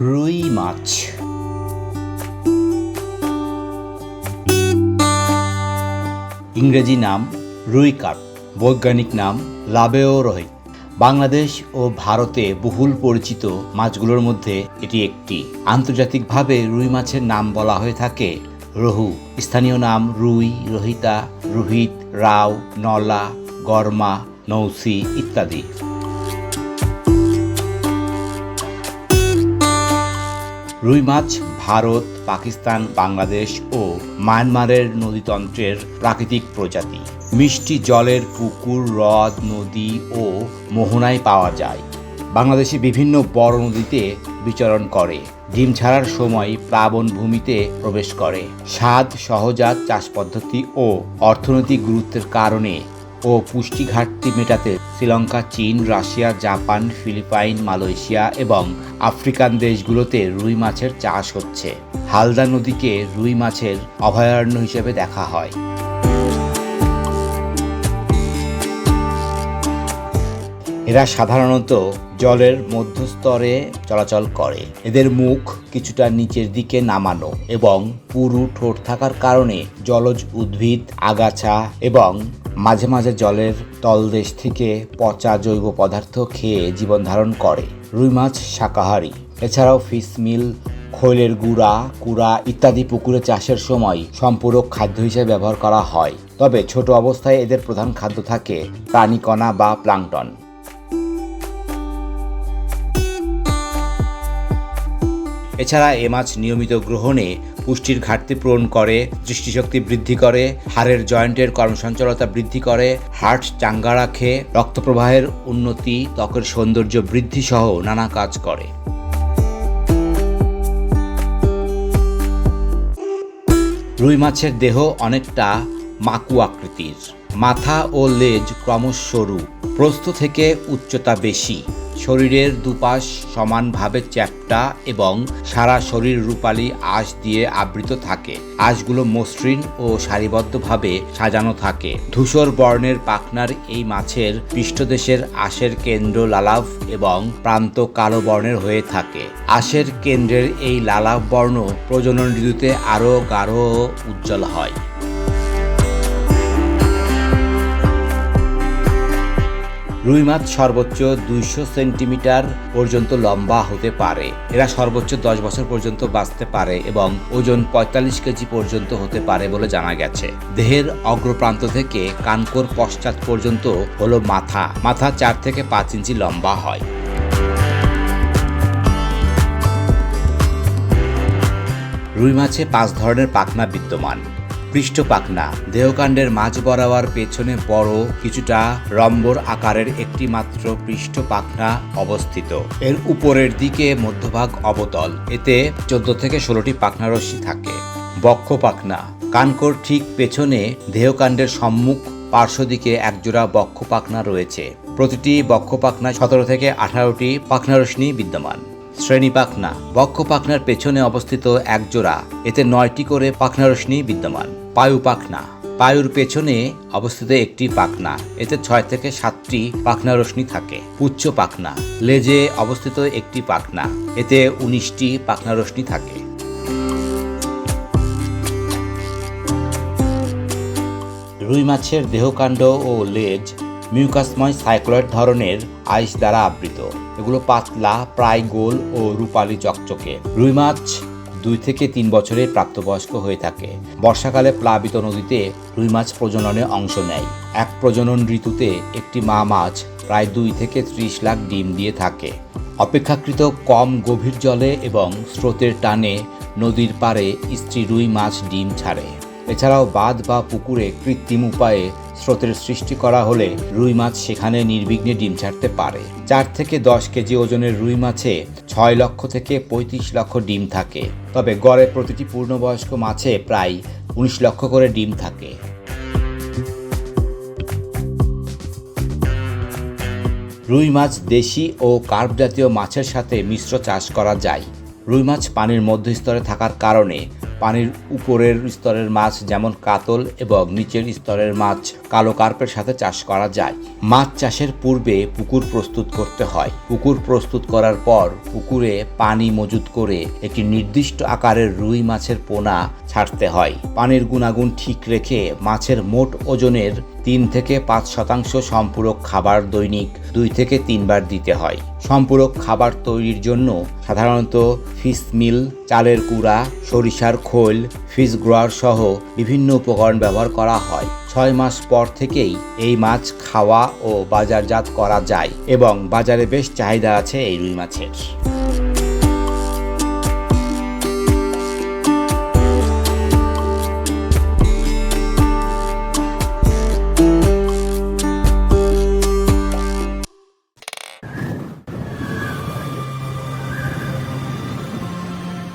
রুই মাছ। ইংরেজি নাম রুই কার্প বৈজ্ঞানিক নাম লাবেওরোহিত বাংলাদেশ ও ভারতে বহুল পরিচিত মাছগুলোর মধ্যে এটি একটি। আন্তর্জাতিকভাবে রুই মাছের নাম বলা হয়ে থাকে রহু। স্থানীয় নাম রুই, রহিতা, রোহিত, রাও, নলা, গরমা, নৌসি ইত্যাদি। রুই মাছ ভারত, পাকিস্তান, বাংলাদেশ ও মায়ানমারের নদীতন্ত্রের প্রাকৃতিক প্রজাতি। মিষ্টি জলের পুকুর, হ্রদ, নদী ও মোহনায় পাওয়া যায়। বাংলাদেশে বিভিন্ন বড় নদীতে বিচরণ করে। ডিম ছাড়ার সময় প্লাবন ভূমিতে প্রবেশ করে। স্বাদ, সহজাত চাষ পদ্ধতি ও অর্থনৈতিক গুরুত্বের কারণে ও পুষ্টি ঘাটতি মেটাতে শ্রীলঙ্কা, চীন, রাশিয়া, জাপান, ফিলিপাইন, মালয়েশিয়া এবং আফ্রিকান দেশগুলোতে রুই মাছের চাষ হচ্ছে। হালদা নদীকে রুই মাছের অভয়ারণ্য হিসেবে দেখা হয়। এরা সাধারণত জলের মধ্যস্তরে চলাচল করে। এদের মুখ কিছুটা নিচের দিকে নামানো এবং পুরু ঠোঁট থাকার কারণে জলজ উদ্ভিদ, আগাছা এবং মাঝে মাঝে জলের তলদেশ থেকে পচা জৈব পদার্থ খেয়ে জীবন ধারণ করে। রুই মাছ, শাকাহারি। এছাড়াও ফিশমিল খৈলের গুঁড়া, কুড়া ইত্যাদি পুকুরে চাষের সময় সম্পূরক খাদ্য হিসেবে ব্যবহার করা হয়। তবে ছোট অবস্থায় এদের প্রধান খাদ্য থাকে প্রাণীকণা বা প্লাঙ্কটন এছাড়া এ মাছ নিয়মিত গ্রহণে পুষ্টির ঘাটতি পূরণ করে, দৃষ্টিশক্তি বৃদ্ধি করে, হাড়ের জয়েন্টের কর্মসঞ্চলতা বৃদ্ধি করে হার্ট চাঙ্গা রাখে রক্ত প্রবাহের উন্নতি, ত্বকের সৌন্দর্য বৃদ্ধি সহ নানা কাজ করে। রুই মাছের দেহ অনেকটা মাকু আকৃতির। মাথা ও লেজ ক্রমশ সরু, প্রস্থ থেকে উচ্চতা বেশি। শরীরের দুপাশ সমানভাবে চ্যাপ্টা এবং সারা শরীর রূপালী আঁশ দিয়ে আবৃত থাকে। আঁশগুলো মসৃণ ও সারিবদ্ধভাবে সাজানো থাকে। ধূসর বর্ণের পাখনার এই মাছের পৃষ্ঠদেশের আঁশের কেন্দ্র লালাভ এবং প্রান্ত কালো বর্ণের হয়ে থাকে। আঁশের কেন্দ্রের এই লালাভ বর্ণ প্রজনন ঋতুতে আরও গাঢ় উজ্জ্বল হয়। রুই মাছ সর্বোচ্চ দুইশো সেন্টিমিটার পর্যন্ত লম্বা হতে পারে। এরা সর্বোচ্চ দশ বছর পর্যন্ত বাঁচতে পারে এবং ওজন পঁয়তাল্লিশ কেজি পর্যন্ত হতে পারে বলে জানা গেছে। দেহের অগ্রপ্রান্ত থেকে কানকোর পশ্চাৎ পর্যন্ত হলো মাথা। মাথা চার থেকে পাঁচ ইঞ্চি লম্বা হয়। রুই মাছে পাঁচ ধরনের পাখনা বিদ্যমান। পৃষ্ঠ পাখনা দেহকাণ্ডের মাঝ বরাবর পেছনে বড় কিছুটা রম্বর আকারের একটি মাত্র পৃষ্ঠ পাখনা অবস্থিত। এর উপরের দিকে মধ্যভাগ অবতল। এতে চোদ্দ থেকে ষোলোটি পাখনা থাকে। বক্ষ পাখনা কানকোর ঠিক পেছনে দেহকাণ্ডের সম্মুখ পার্শ্ব দিকে একজোড়া বক্ষ পাখনা রয়েছে। প্রতিটি বক্ষ পাখনায় সতেরো থেকে আঠারোটি পাখনা রশ্মি বিদ্যমান। শ্রেণি পাখনা, বক্ষ পাখনার পেছনে অবস্থিত এক জোড়া। এতে নয়টি করে পাখনা রশ্মি বিদ্যমান। পায়ু পাখনা, পায়ুর পেছনে অবস্থিত একটি পাখনা। এতে ছয় থেকে সাতটি পাখনা রশ্মি থাকে। উচ্চ পাখনা, লেজে অবস্থিত একটি পাখনা। এতে উনিশটি পাখনা রশ্মি থাকে। রুই মাছের দেহকাণ্ড ও লেজ মিউকাসময় সাইক্লয়েড ধরনের আইস দ্বারা আবৃত। এগুলো পাতলা, প্রায় গোল ও রূপালি চকচকে। রুই মাছ দুই থেকে তিন বছরের প্রাপ্তবয়স্ক হয়ে থাকে। বর্ষাকালে প্লাবিত নদীতে রুই মাছ প্রজননে অংশ নেয়। এক প্রজনন ঋতুতে একটি মা মাছ প্রায় দুই থেকে ত্রিশ লাখ ডিম দিয়ে থাকে। অপেক্ষাকৃত কম গভীর জলে এবং স্রোতের টানে নদীর পাড়ে স্ত্রী রুই মাছ ডিম ছাড়ে। এছাড়াও বাঁধ বা পুকুরে কৃত্রিম উপায়ে স্রোতের সৃষ্টি করা হলে রুই মাছ সেখানে নির্বিঘ্নে ডিম ছাড়তে পারে। চার থেকে দশ কেজি ওজনের রুই মাছে ছয় লক্ষ থেকে পঁয়ত্রিশ লক্ষ ডিম থাকে। তবে গড়ে প্রতিটি পূর্ণবয়স্ক মাছে প্রায় উনিশ লক্ষ করে ডিম থাকে। রুই মাছ দেশি ও কার্প জাতীয় মাছের সাথে মিশ্র চাষ করা যায়। রুই মাছ পানির মধ্যস্তরে থাকার কারণে পানির উপরের স্তরের মাছ যেমন কাতল এবং নিচের স্তরের মাছ কালো কার্পের সাথে চাষ করা যায়। মাছ চাষের পূর্বে পুকুর প্রস্তুত করতে হয়। পুকুর প্রস্তুত করার পর পুকুরে পানি মজুত করে একটি নির্দিষ্ট আকারের রুই মাছের পোনা ছাড়তে হয়। পানির গুণাগুণ ঠিক রেখে মাছের মোট ওজনের তিন থেকে পাঁচ শতাংশ সম্পূরক খাবার দৈনিক দুই থেকে তিনবার দিতে হয়। সম্পূরক খাবার তৈরির জন্য সাধারণত ফিশ মিল, চালের কুড়া, সরিষার খোল, ফিশ গ্রোয়ার সহ বিভিন্ন উপকরণ ব্যবহার করা হয়। ছয় মাস পর থেকেই এই মাছ খাওয়া ও বাজারজাত করা যায় এবং বাজারে বেশ চাহিদা আছে এই রুই মাছের।